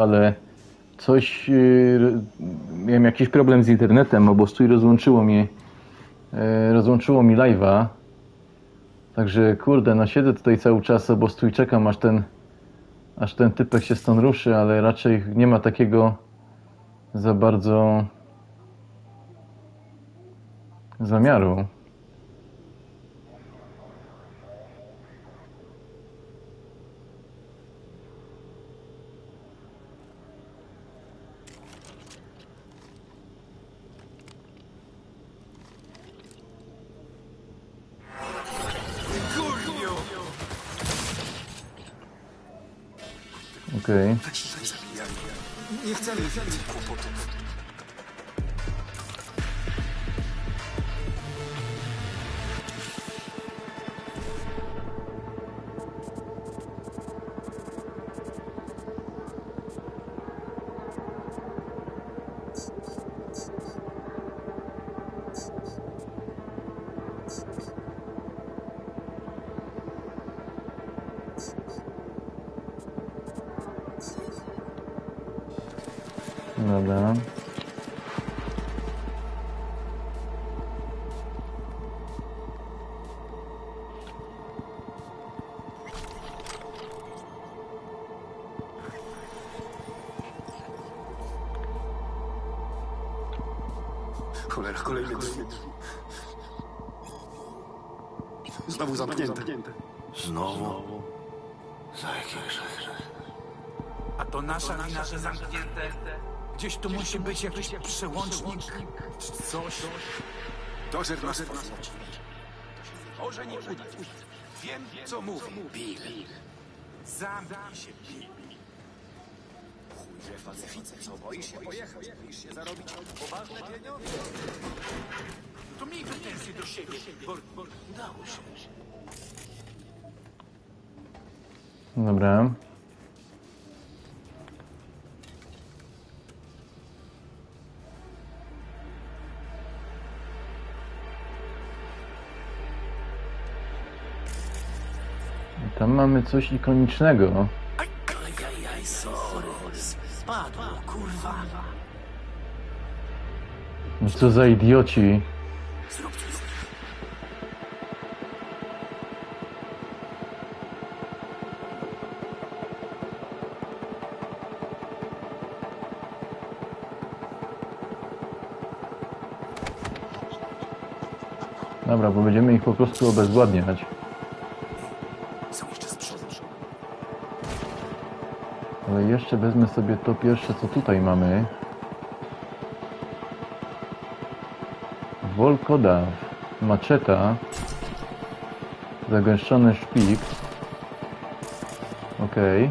ale coś, yy, miałem jakiś problem z internetem, prostu i rozłączyło mnie, yy, rozłączyło mi live'a. Także kurde, no siedzę tutaj cały czas prostu i czekam aż ten, aż ten typek się stąd ruszy, ale raczej nie ma takiego za bardzo zamiaru. Okej. Nie chcemy kłopotów. Dobra. Cholera, tu musi być jakiś przełącznik, czy coś. Dożer nas Może nie udać. Wiem, co mówi. Bill. Zamknij się, Bill. Chujże w Pacyfice, co? Boisz się pojechać? Boisz się zarobić poważne pieniądze? To miej pretensje do siebie, bo, bo Udało się. Dobra. Tam mamy coś ikonicznego. Ajajaj, sorry. Spadło, kurwa. No co za idioci. Zrób coś. Dobra, bo będziemy ich po prostu obezwładniać. Ale jeszcze wezmę sobie to pierwsze, co tutaj mamy. Wolkodaw, maczeta, zagęszczony szpik. Okej.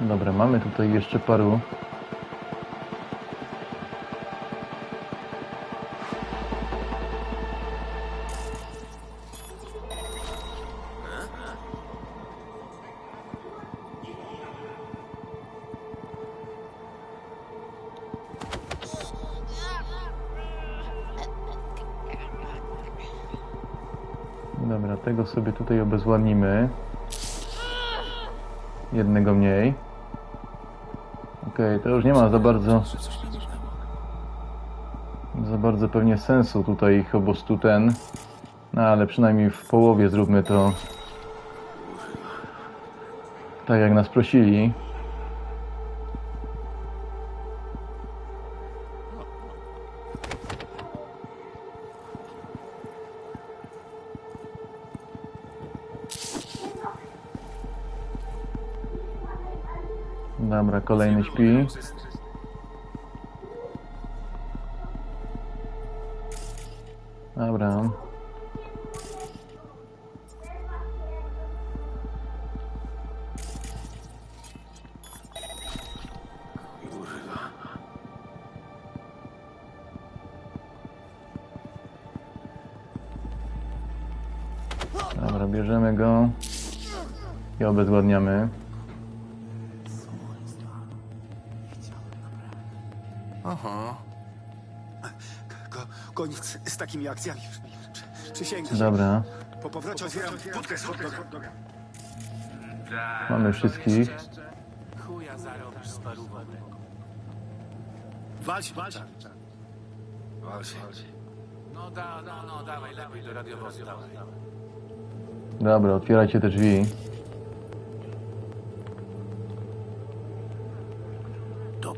Dobra, mamy tutaj jeszcze paru Dobra, tego sobie tutaj obezwładnimy. Jednego mniej. Okej, to już nie ma za bardzo za bardzo pewnie sensu tutaj ich po prostu ten. No ale przynajmniej w połowie zróbmy to tak jak nas prosili. Dobra, kolejny śpi. Dobra. Dobra, bierzemy go i obezwładniamy. Aha. Ko koniec z takimi akcjami. Przy- Przysięgam. Dobra. Po powrocie otwieram budkę z. Mamy wszystkich. Chuja zarobisz z parówek. Walcz, walcz. No da, no, no, dawaj, lepiej do radiowozu, dawaj. Dobra, otwierajcie te drzwi.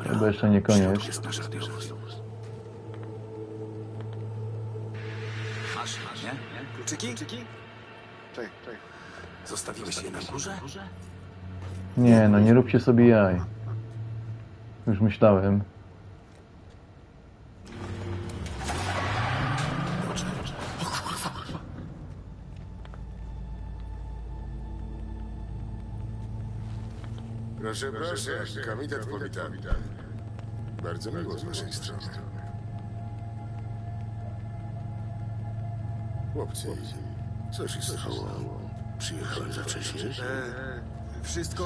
Dobra. Chyba jeszcze nie koniec. To jest nasz radiowóz. Masz, nie? Kluczyki? Czekaj, czekaj. Zostawiłeś je na górze? Nie, no nie róbcie sobie jaj. Już myślałem. Proszę, komitet powitany. Bardzo miło z waszej strony. Chłopcy, co się stało? Przyjechałem za wcześnie? Wszystko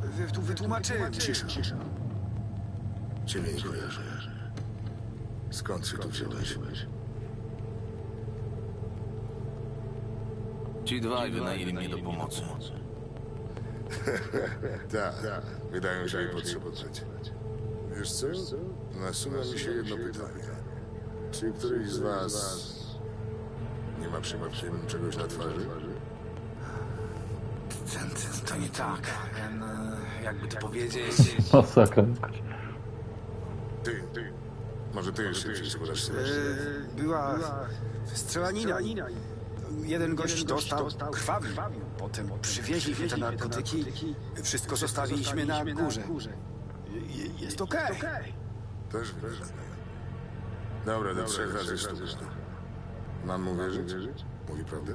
wy, wy, tu wytłumaczyłem. Cisza, cisza. Ciebie nie kojarzę. Skąd się tu wziąłeś? Ci dwaj wynajęli mnie do pomocy. Tak, wydają się jej potrzebować. Wiesz co? Nasuwa mi się jedno pytanie. Czy któryś z was nie ma przypadkiem czegoś na twarzy? Ten, ten, to nie tak. Ten, e, jakby to powiedzieć... Masakra. Ty, ty. Może ty szybciej składasz się. E, Była strzelanina. Jeden gość dostał krwawi. Potem przywieźli te narkotyki. Wszystko zostawiliśmy na górze. Je- Jest okej. Też wygląda. Dobra, do trzech razy. Mam mu wierzyć? Mówi prawdę?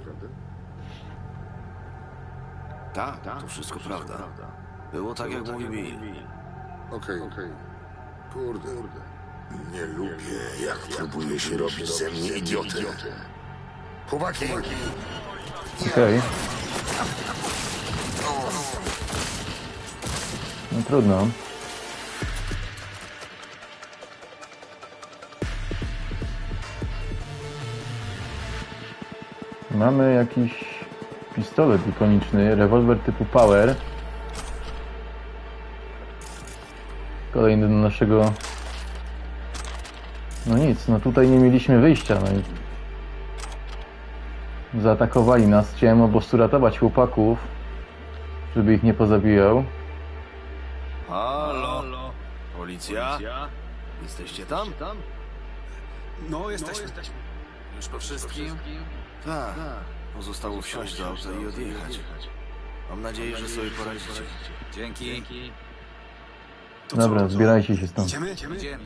Tak, to wszystko prawda. Było tak, jak mówił Bill. Okej. Kurde. Nie lubię, jak próbuje się robić ze mnie idiotę. Chłopaki! Okej. No trudno. Mamy jakiś pistolet ikoniczny, rewolwer typu Power. Kolejny do naszego... No nic, no tutaj nie mieliśmy wyjścia, no i Zaatakowali nas. Chciałem po prostu ratować chłopaków, żeby ich nie pozabijał. Halo? Policja? Jesteście tam? No, jesteśmy. Już po wszystkim? Tak. Pozostało wsiąść do auta i odjechać. Mam nadzieję, że sobie poradzicie. Dzięki. Dobra, zbierajcie się stąd. Idziemy? Idziemy.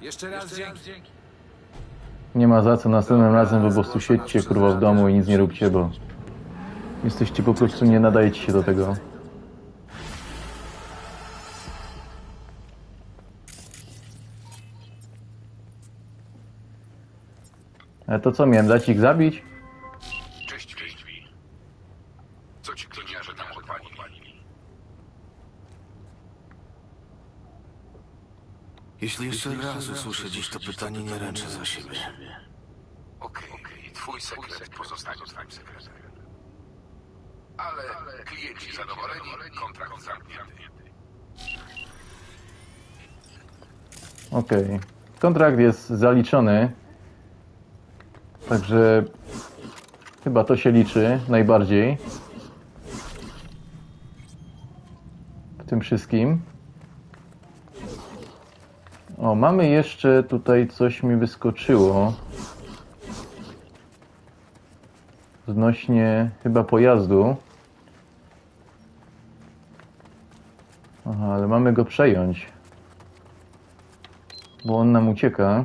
Jeszcze raz dzięki. Nie ma za co, następnym razem po prostu siedźcie kurwa w domu i nic nie róbcie, bo jesteście po prostu, nie nadajecie się do tego. Ale to co, miałem dać ich zabić? Cześć, Wiedźmi. Co ci gliniarze tam odwalili? Jeśli jeszcze raz usłyszę dziś to pytanie, nie ręczę za siebie. Okej, twój sekret pozostanie twoim sekretem. Ale klienci zadowoleni, kontrakt zamknięty. Okej. Kontrakt jest zaliczony. Także chyba to się liczy najbardziej. W tym wszystkim. O, mamy jeszcze tutaj coś mi wyskoczyło. Znośnie chyba pojazdu. Aha, ale mamy go przejąć bo on nam ucieka.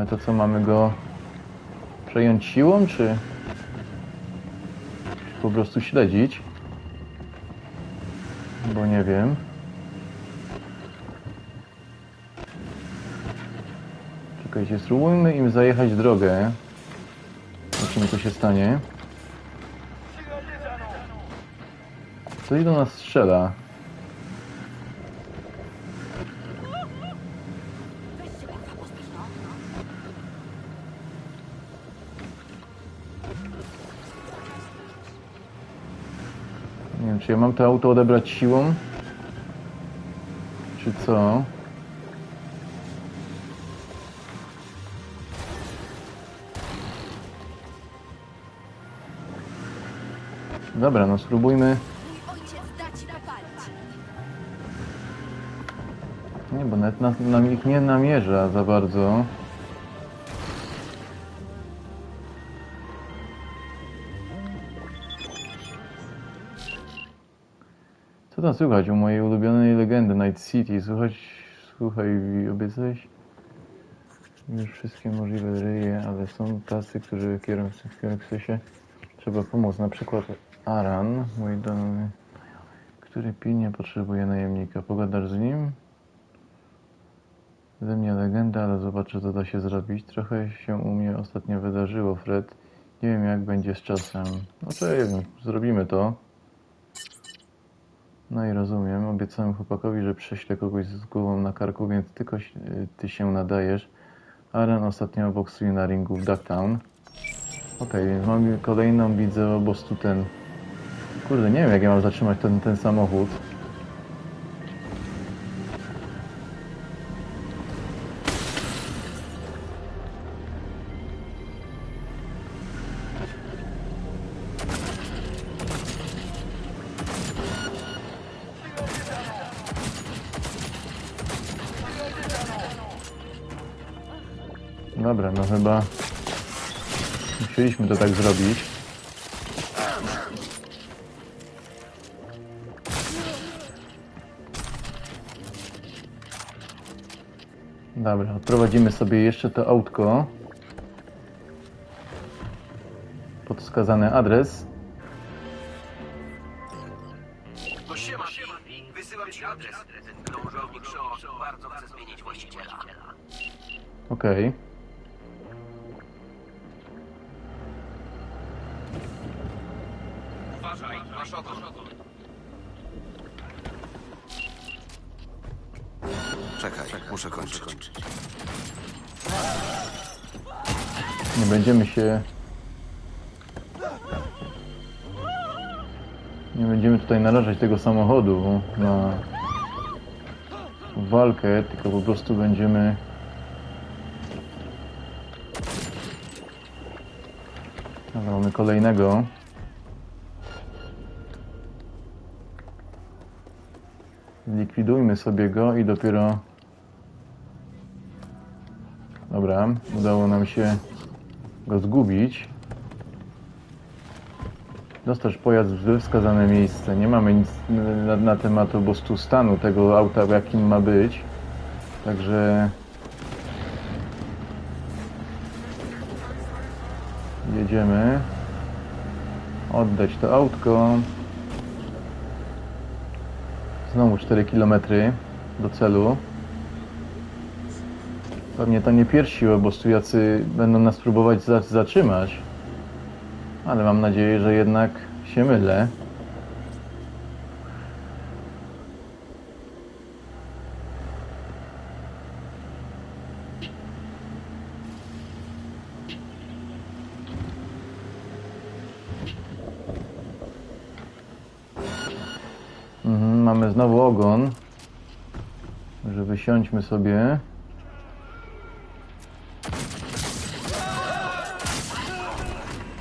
Ale to co, mamy go przejąć siłą, czy po prostu śledzić? Bo nie wiem. Czekajcie, spróbujmy im zajechać drogę. Zobaczymy, co się stanie. Ktoś do nas strzela. Ja mam to auto odebrać siłą? Czy co? Dobra, no spróbujmy. Nie, bo nawet na, na ich nie namierza za bardzo. Co tam słychać u mojej ulubionej legendy Night City? Słuchaj, słuchaj, obiecałeś już wszystkie możliwe ryje, ale są tacy, którzy kierują w kierunku się trzeba pomóc. Na przykład Aran, mój dolny, który pilnie potrzebuje najemnika. Pogadasz z nim? Ze mnie legenda, ale zobaczę, co da się zrobić. Trochę się u mnie ostatnio wydarzyło, Fred. Nie wiem, jak będzie z czasem. No to zrobimy to. No i rozumiem. Obiecałem chłopakowi, że prześlę kogoś z głową na karku, więc tylko się- ty się nadajesz. Aaron ostatnio boksuje na ringu w Ducktown. Okej, więc mamy kolejną, widzę prostu ten... Kurde, nie wiem, jak ja mam zatrzymać ten, ten samochód. Dobra, no chyba musieliśmy to tak zrobić. Dobra, odprowadzimy sobie jeszcze to autko. Pod wskazany adres. To siema, Billy. Wysyłam ci adres. Ten krążownik Shaw bardzo chce zmienić właściciela. Okej. Uważaj, będziemy się. Nie będziemy tutaj narażać tego samochodu na walkę, tylko po prostu będziemy. Dobra, mamy kolejnego. Likwidujmy sobie go i dopiero. Dobra, udało nam się zgubić. Dostać pojazd w wskazane miejsce. Nie mamy nic na, na temat po prostu stanu tego auta, jakim ma być. Także jedziemy. Oddać to autko. Znowu 4 km do celu. Pewnie to nie pierwsi po prostu jacy będą nas próbować za- zatrzymać. Ale mam nadzieję, że jednak się mylę. Mhm, mamy znowu ogon. Że wysiądźmy sobie.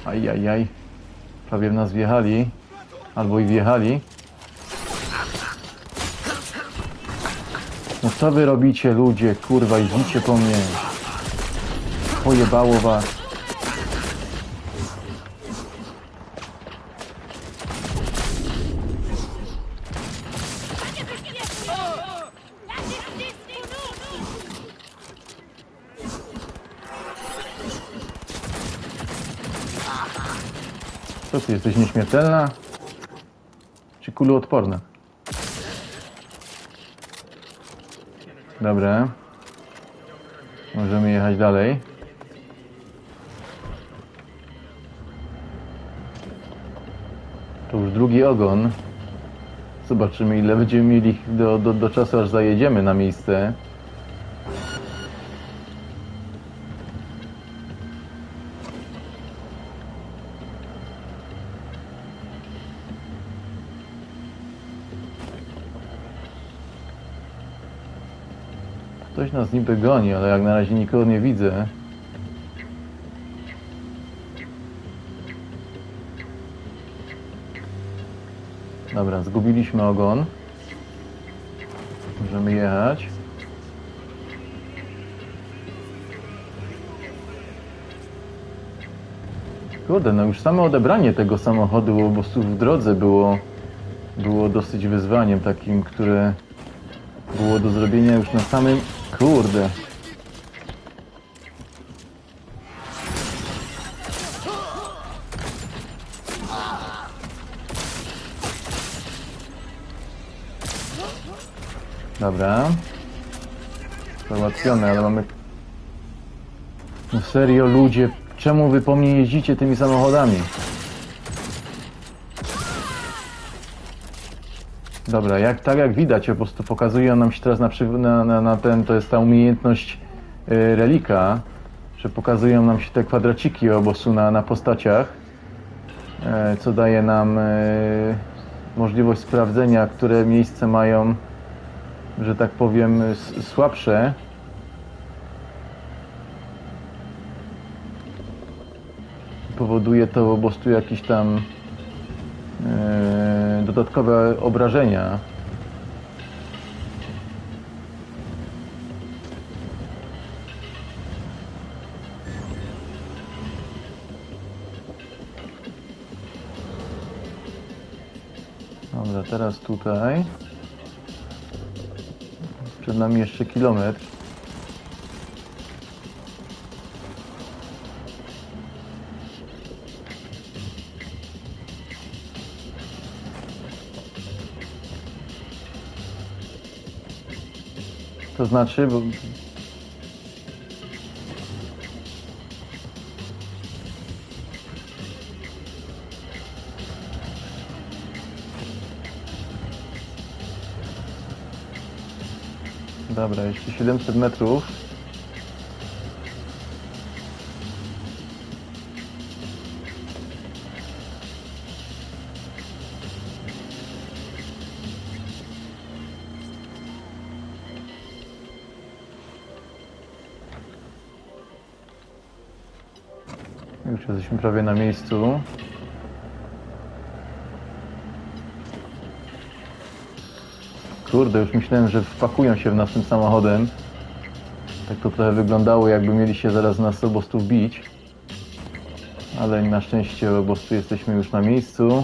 Ajajaj. Prawie w nas wjechali. Albo i wjechali. No co wy robicie ludzie, kurwa, idziecie po mnie. Pojebało was. Ty, jesteś nieśmiertelna? Czy kuloodporna? Dobra. Możemy jechać dalej. To już drugi ogon. Zobaczymy ile będziemy mieli do, do, do czasu aż zajedziemy na miejsce. Ktoś nas niby goni, ale jak na razie nikogo nie widzę. Dobra, zgubiliśmy ogon. Możemy jechać. Kurde, no już samo odebranie tego samochodu po prostu w drodze było, było dosyć wyzwaniem takim, które było do zrobienia już na samym... Kurde. Dobra. Załatwione, ale mamy... No serio, ludzie, czemu wy po mnie jeździcie tymi samochodami? Dobra, jak, tak jak widać, po prostu pokazuje nam się teraz na, na, na, na ten, to jest ta umiejętność y, relika, że pokazują nam się te kwadraciki obosu na, na postaciach, e, co daje nam e, możliwość sprawdzenia, które miejsce mają, że tak powiem, słabsze. Powoduje to po prostu jakieś tam e, dodatkowe obrażenia. Dobra, teraz tutaj. Przed nami jeszcze kilometr. To znaczy, bo... Dobra, jeszcze 700 metrów. Już jesteśmy prawie na miejscu. Kurde, już myślałem, że wpakują się w nas tym samochodem. Tak to trochę wyglądało, jakby mieli się zaraz nas po prostu wbić. Ale na szczęście po prostu jesteśmy już na miejscu.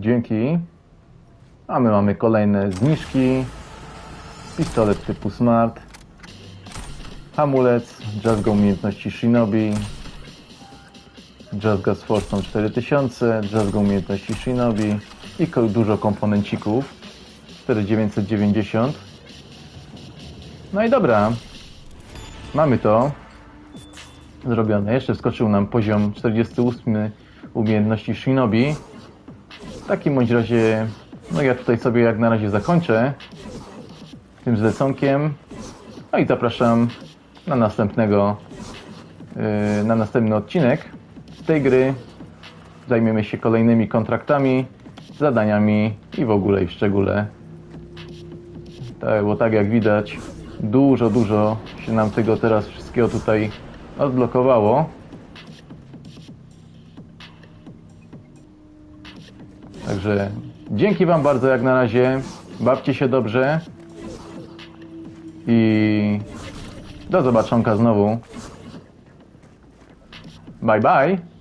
Dzięki. A my mamy kolejne zniżki. Pistolet typu Smart. Hamulec, drzazga umiejętności Shinobi. Drzazga z forcą 4000, drzazga umiejętności Shinobi i dużo komponencików. 4990. No i dobra. Mamy to zrobione. Jeszcze wskoczył nam poziom 48 umiejętności Shinobi. W takim bądź razie, no ja tutaj sobie jak na razie zakończę tym zleconkiem. No i zapraszam na następnego, yy, na następny odcinek tej gry. Zajmiemy się kolejnymi kontraktami, zadaniami i w ogóle i w szczególe. Tak, bo tak jak widać, dużo, dużo się nam tego teraz wszystkiego tutaj odblokowało. Także dzięki Wam bardzo jak na razie. Bawcie się dobrze. I do zobaczonka znowu. Bye bye.